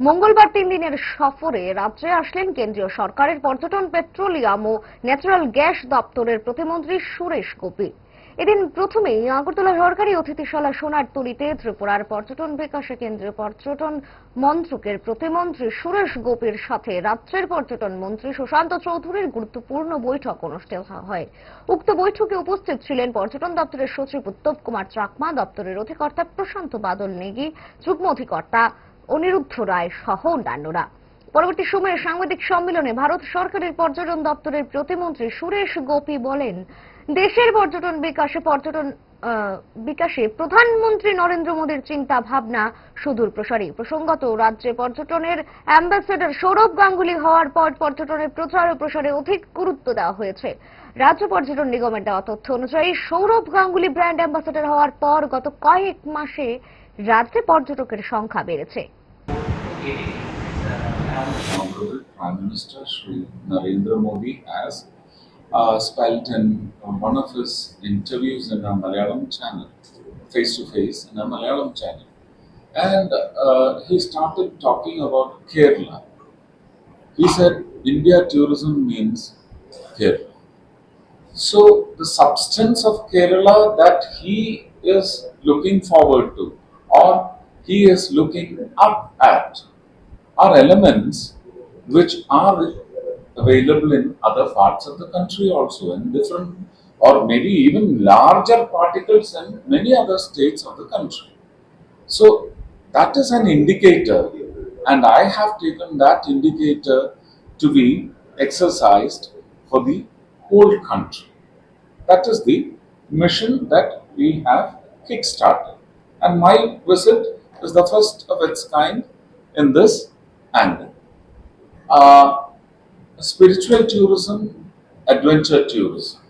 মঙ্গলবার তিন দিনের সফরে রাজ্যে আসলেন কেন্দ্রীয় সরকারের পর্যটন, পেট্রোলিয়াম ও ন্যাচারাল গ্যাস দপ্তরের প্রতিমন্ত্রী সুরেশ গোপী। এদিন প্রথমেই আগরতলা সরকারি অতিথিশালা সোনারতলিতে ত্রিপুরার পর্যটন বিকাশে কেন্দ্রীয় পর্যটন মন্ত্রকের প্রতিমন্ত্রী সুরেশ গোপীর সাথে রাজ্যের পর্যটন মন্ত্রী সুশান্ত চৌধুরীর গুরুত্বপূর্ণ বৈঠক অনুষ্ঠিত হয়। উক্ত বৈঠকে উপস্থিত ছিলেন পর্যটন দপ্তরের সচিব উত্তম কুমার চাকমা, দপ্তরের অধিকর্তা প্রশান্ত বাদল নেগি, যুগ্ম অধিকর্তা অনিরুদ্ধ রায় সহ অন্যান্যরা। পরবর্তী সময়ে সাংবাদিক সম্মেলনে ভারত সরকারের পর্যটন দপ্তরের প্রতিমন্ত্রী সুরেশ গোপী বলেন, দেশের পর্যটন বিকাশে পর্যটন বিকাশে প্রধানমন্ত্রী নরেন্দ্র মোদীর চিন্তা ভাবনা সুদূর প্রসারী। প্রসঙ্গত রাজ্যে পর্যটনের অ্যাম্বাসেডর সৌরভ গাঙ্গুলি হওয়ার পর পর্যটনের প্রচার ও প্রসারে অধিক গুরুত্ব দেওয়া হয়েছে। রাজ্য পর্যটন নিগমের দেওয়া তথ্য অনুযায়ী সৌরভ গাঙ্গুলি ব্র্যান্ড অ্যাম্বাসেডর হওয়ার পর গত কয়েক মাসে রাজ্যে পর্যটকের সংখ্যা বেড়েছে। Honorable Prime Minister Shri Narendra Modi uh, spelt in one of his interviews in a Malayalam channel, face to face in a Malayalam channel, and uh, he started talking about Kerala. He said India tourism means Kerala. So the substance of Kerala that he is looking forward to, or he is looking up at, are elements which are available in other parts of the country also, in different or maybe even larger particles in many other states of the country. So that is an indicator, and I have taken that indicator to be exercised for the whole country. That is the mission that we have kickstarted. And my visit is the first of its kind in this angle. Uh, spiritual tourism, adventure tourism.